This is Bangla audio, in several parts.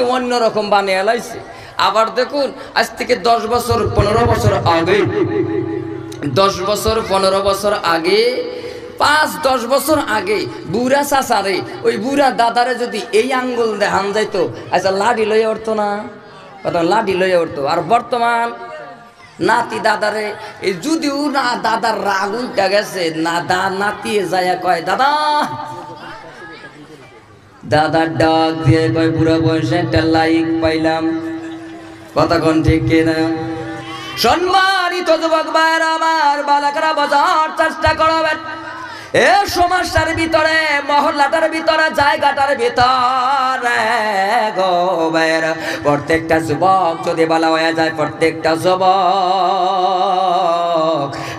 অন্যরকম বানিয়ে লাইছে। আবার দেখুন, আজ থেকে দশ বছর, পনেরো বছর আগে, দশ বছর, পনেরো বছর আগে, পাঁচ, দশ বছর আগে বুড়া চাচারে, ওই বুড়া দাদারে যদি এই আঙ্গুল দেখান যাইতো আচ্ছা লাডি লইয়া উঠতো না? কথা লাডি লইয়া উঠতো। আর বর্তমান নাতি দাদারে, এই যদিও না দাদার রাগ উল্টা গেছে, না দা নাতি যায় কয়, দাদা দাদার ডাক দিয়ে কয়, বুড়া বয়সে একটা লাইক পাইলাম। কতক্ষণ ঠিক কিনা সম্মানিত যুবক ভাইয়ের, আমার বালাকারা বাজার চেষ্টা করবেন। এ সমাজটার ভিতরে, মহল্লাটার ভিতরে, জায়গাটার ভিতরে গোবের প্রত্যেকটা যুবক যদি বলা হয়ে যায়, প্রত্যেকটা যুবক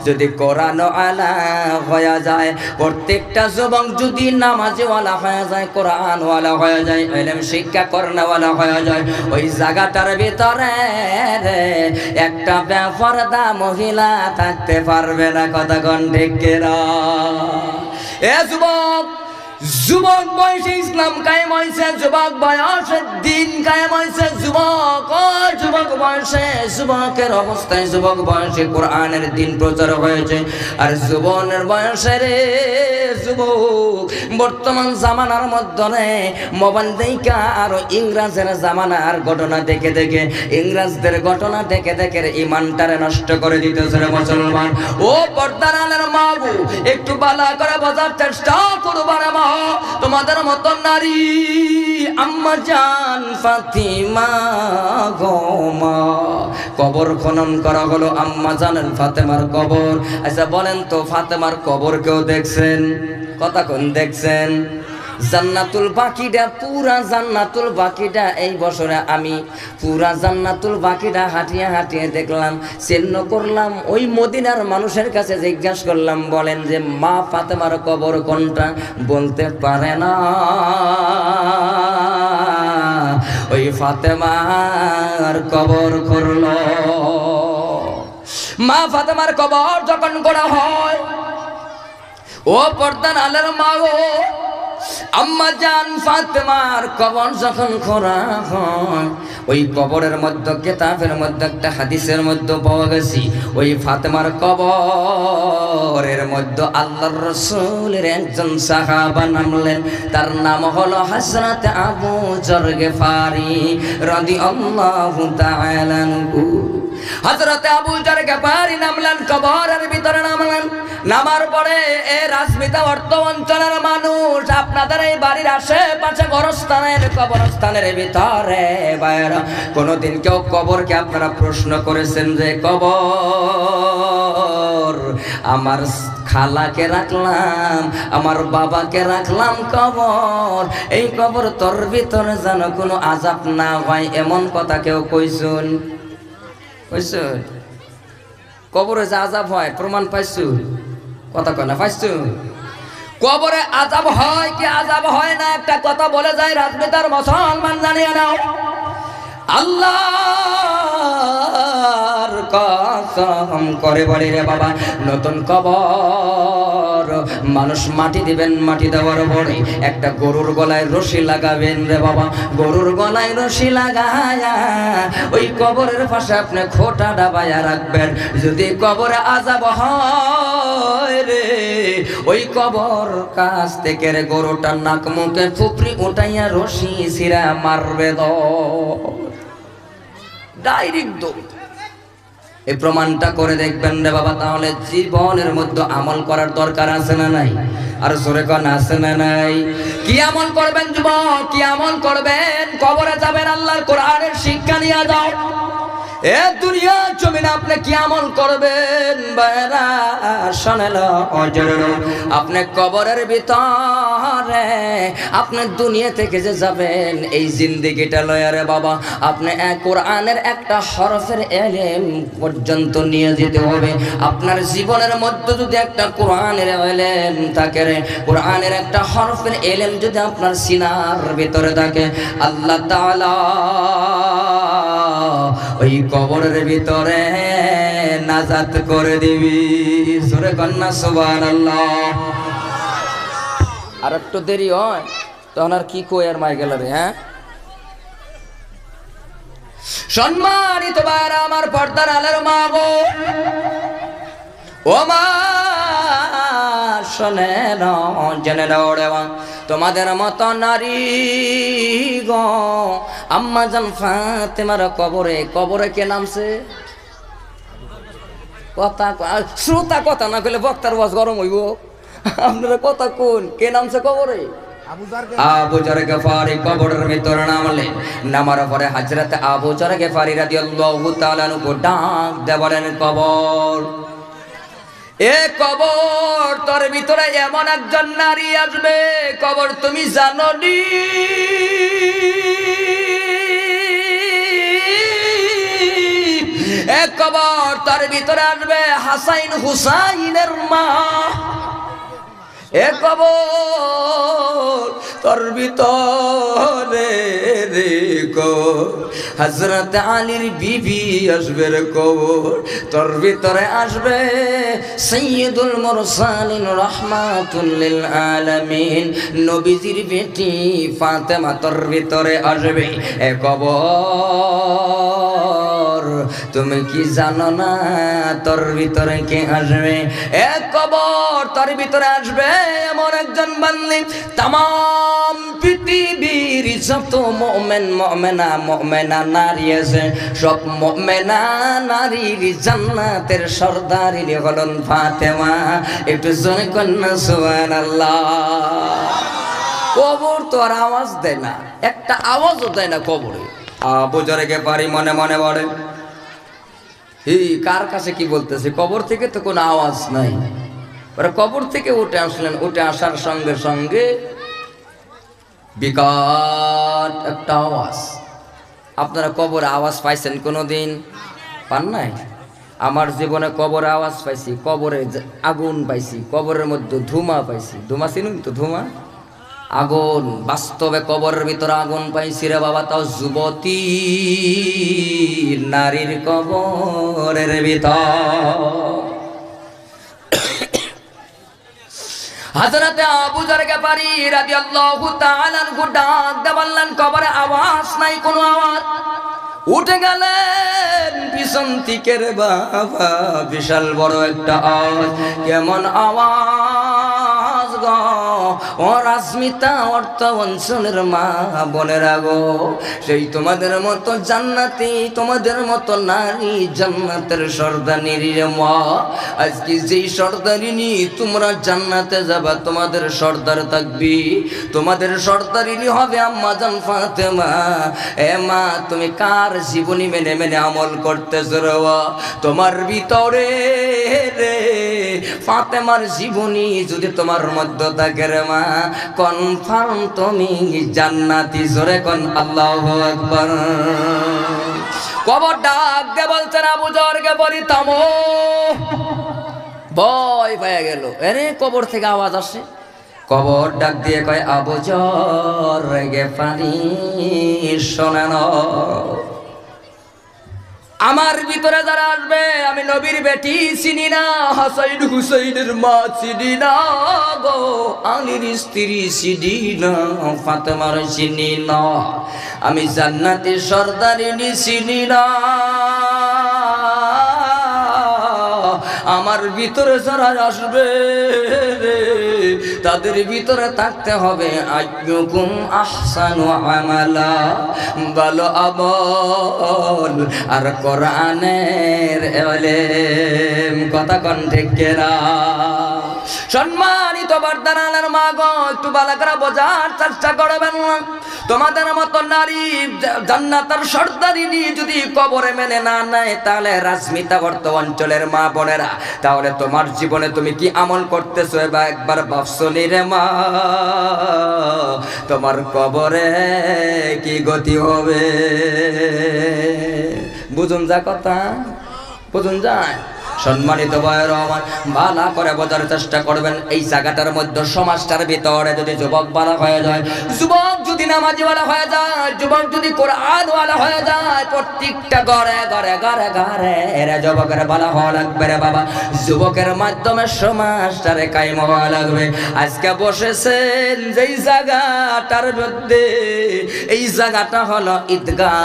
যদি কোরআন আলা হয়ে যায়, প্রত্যেকটা যুবক যদি নামাজওয়ালা হয়ে যায় কোরআন ওয়ালা হয়ে যায়, এলম শিক্ষা করণওয়ালা হয়ে যায়, ওই জায়গাটার ভিতরে একটা ব্যাপারদা মহিলা থাকতে পারবে না, কথা ঠিক এ যুবক যুবক বয়সে ইসলাম কায়েম হয়েছে, যুবক বয়সে দিন বয়সে, যুবকের অবস্থায় যুবক বয়সে কোরআনের দিন প্রচার হয়েছে। আর যুবনের বয়সে রে যুবক, বর্তমান জামানার মধ্যে মোবাইল দেখা আর ইংরাজের জামানার ঘটনা দেখে দেখে, ইংরাজদের ঘটনা দেখে দেখে ইমানটারে নষ্ট করে দিতেছে মুসলমান। ও পর্দার আলের মাগু একটু বালা করে বোঝার চেষ্টা করব রে মা, তোমাদের মতো নারী, আম্মা জান ফাতিমা গোমা কবর খনন করা হলো আম্মা জানেন ফাতেমার কবর। আচ্ছা বলেন তো ফাতেমার কবর কেউ দেখছেন? কোন দেখছেন? জান্নাতুল বাকিটা, পুরা জান্নাতুল বাকিটা, এই বছরে আমি পুরা জান্নাতুল বাকিটা হাঁটিয়ে হাঁটিয়ে দেখলাম চিহ্ন করলাম, ওই মদিনার মানুষের কাছে জিজ্ঞাসা করলাম, বলেন যে, মা, ফাতেমার কবর কোনটা? বলতে পারে না। ওই ফাতেমার কবর করল। মা ফাতেমার কবর যখন করা হয়, ও পর্দান আলের মা গো আম্মা জান ফাতেমার কবর যখন খোরা হয়, ওই কবরের মধ্যে, কেতাবের মধ্যে, একটা হাদিসের মধ্যে পাওয়া গেছি, ওই ফাতেমার কবরের মধ্যে আল্লাহর রসুলের একজন সাহাবা নামলেন। তার নাম হলো হাসরাতে আবু জরগে ফারি রদি আল্লাহ হজরতে আবু জরগে ফারি নামলেন, কবরের ভিতরে নামলেন। নামার পরে এ রাজমিতা অর্থ অঞ্চলের মানুষ, আপনাদের এই বাড়ির আশেপাশে গরস্থানের কবরস্থানের ভিতরে বাইরা। কোনোদিন কেউ কবরকে আপনারা প্রশ্ন করেছেন যে, কবর আমার খালাকে রাখলাম, আমার বাবাকে রাখলাম কবর, এই কবর তোর ভিতরে যেন কোনো আজাব না হয়? এমন কথা কেউ কইছুন। কইছুন কবরে যে আজাব হয়, প্রমাণ পাইছো? কথা কয় না, পাইছো? কবরে আজাব হয় কি আজাব হয় না? একটা কথা বলে যায়, রাজনেতার মুসলমান জানিয়ে নাও। আল্লাহর কসম করে বলি রে বাবা, নতুন কবর। মানুষ মাটি দিবেন, মাটি দেওয়ার পরে একটা গরুর গলায় রশি লাগাবেন রে বাবা। গরুর গলায় রশি লাগায়া ওই কবরের পাশে আপনি খোটা ডাবায়া রাখবেন। যদি কবরে আজাব হয় রে, ওই কবর কাছ থেকে রে গরুটার নাক মুখে ফুপরি উঠাইয়া রশি সিরা মারবে দ। ডাইরেক্ট এই প্রমাণটা করে দেখবেন রে বাবা, তাহলে জীবনের মধ্যে আমল করার দরকার আছে না নাই? আর জোরে কন, আছে না নাই? কি আমল করবেন যুবক, কি আমল করবেন? কবরে যাবেন, আল্লাহর কোরআনের শিক্ষা নিয়ে যাও। এ দুনিয়া জমিনে আপনি কি আমল করবেন? আপনি কবরের ভিতরে, আপনি দুনিয়া থেকে যে যাবেন, এই জিন্দিগিটা লয়ারে বাবা, আপনি কোরআনের একটা হরফের এলেম পর্যন্ত নিয়ে যেতে হবে। আপনার জীবনের মধ্যে যদি একটা কোরআনের এলেম থাকে রে, কোরআনের একটা হরফের এলেম যদি আপনার সিনার ভিতরে থাকে, আল্লাহ তাআলা ওই কবরের ভিতরে নাজাত করে দিবি। সুরে কন্যা সুবান আর একটু দেরি হয় তখন আর কি কই আর মাই গেল রে হ্যাঁ? সম্মানিত বাইরা আমার পর্দার আলের মা গো। ও মা শোনে না জেনে নাও রে মা। তোমাদের মতো নারী গো। আম্মা জান ফাতেমার কবরে কবরে কে নামছে? কথা শ্রোতা কথা না কইলে বক্তার বাস গরম হইব। আপনারা কথা কোন? কে নামছে কবরে? গফারি কবরের ভিতরে নামলে। নামার পরে হযরত আবু জর গফারি রাদিয়াল্লাহু তাআলা নু ডাক দে বলেন কবর। এ কবর ভিতরে এমন একজন নারী আসবে, কবর তুমি জানো নি এ কবর তার ভিতরে আসবে হাসাইন হুসাইনের মা। এ কবর তোর ভিতরে রে কবর হজরত আলীর বিবি আসবে রে কবর। তোর ভিতরে আসবে সৈয়দুল মুরসালিন রহমাতুল লিল আলামিন। নবীজির বেটি ফাতেমা তোর ভিতরে আসবে এ কবর। তুমি কি জানো না তোর ভিতরে কে আসবে? এ কবর। তোর ভিতরে আসবে এমন একজন বান্দি। তাম পৃথিবীর যত মোমেন, মোমেনা মোমেনা নারী আছে, সব মোমেনা নারীর জান্নাতের সর্দারির হলন ফাতেমা। একটু জনে কন্যা সুবান আল্লাহ কবর তো আর আওয়াজ দেয় না, একটা আওয়াজও দেয় না কবরে। বুজরে পারি মনে মনে বলে কার কাছে কি বলতেছে? কবর থেকে তো কোনো আওয়াজ নাই। ওরা কবর থেকে উঠে আসলেন। উঠে আসার সঙ্গে সঙ্গে বিকট একটা আওয়াজ। আপনারা কবর আওয়াজ পাইছেন কোনো দিন পান নাই? আমার জীবনে কবর আওয়াজ পাইছি, কবরে আগুন পাইছি, কবরের মধ্যে ধুমা পাইছি। ধুমা চিনুন তো, ধুমা? আগুন, বাস্তবে কবরের ভিতরে আগুন পাইছি রে বাবা, তাও যুবতী নারীর কবরের ভিতর। জারকে পারি রাদিয়াল্লাহু তাআলার গো ডাক দে বললেন কবরে আওয়াজ নাই কোনো আওয়াজ। উঠে গেলেন পিছন থেকে বাবা, বিশাল বড় একটা আওয়াজ। কেমন আওয়াজ? গো। ও রাসমিতা অর্থ অঞ্চলের মা বোনেরা গো। সেই তোমাদের মতো জান্নাতি, তোমাদের মতো নারী জান্নাতের সর্দানির মা। আজকে যেই তোমরা জান্নাতে যাবা, তোমাদের সর্দার থাকবি। তোমাদের সর্দারিনী হবে আম্মা জান ফাতেমা। এ মা, তুমি কার জীবনী মেনে মেনে আমল করতেছ তোমার ভিতরে রে, ফাতেমার জীবনী যদি তোমার মধ্যে থাকে রে মা। কনফার্ম তুমি জান্নাতি, জোরে কোন আল্লাহু আকবার। কবর ডাক দে বলছেন, আবু জরকে বলি ভয় পেয়ে গেল। আরে কবর থেকে আওয়াজ আসে। কবর ডাক দিয়ে কয়, আবু জর গে পানি শোনেন আমার ভিতরে যারা আসবে, আমি নবীর বেটি চিনি না, হাসাইন হুসাইনের মা চিনি না গো, আলীর স্ত্রী চিনি না, ফাতেমার চিনি না, আমি জান্নাতের সর্দারিনী চিনি না। আমার ভিতরে যারা আসবে তাদের ভিতরে থাকতে হবে। আজ্ঞুকুম আহসানু আমালা, ভালো আবল আর কোরআনের কথা কন ঠিক কেনা? সম্মানিত বর্ধনালের মা গো একটু ভালো করে বোঝার চেষ্টা করবেন না। তোমাদের মতো নারী জান্নাতার সর্দারিনী যদি কবরে মেনে না নেয়, তাহলে রাজমিতা বর্ত অঞ্চলের মা বোনেরা, তাহলে তোমার জীবনে তুমি কি আমল করতেছো? বা একবার ভাবছ রে মা, তোমার কবরে কি গতি হবে? বুঝুন যা কথা, বুঝুন যায় সম্মানিত বয়ের রহমান ভালো করে বোঝার চেষ্টা করবেন, এই জায়গাটার মধ্যে সমাজটার ভিতরে যদি যুবক বালা হয়ে যায়, যুবক যদি নামাজিওয়ালা হয়ে যায়, যুবক যদি কোরআনওয়ালা হয়ে যায়, প্রত্যেকটা ঘরে ঘরে ঘরে ঘরে এরা যুবকের বালা হওয়া লাগবে রে বাবা। যুবকের মাধ্যমে সমাজটারে কায়েম হওয়া লাগবে। আজকে বসেছেন যেই জায়গাটার মধ্যে, এই জায়গাটা হলো ঈদগাহ।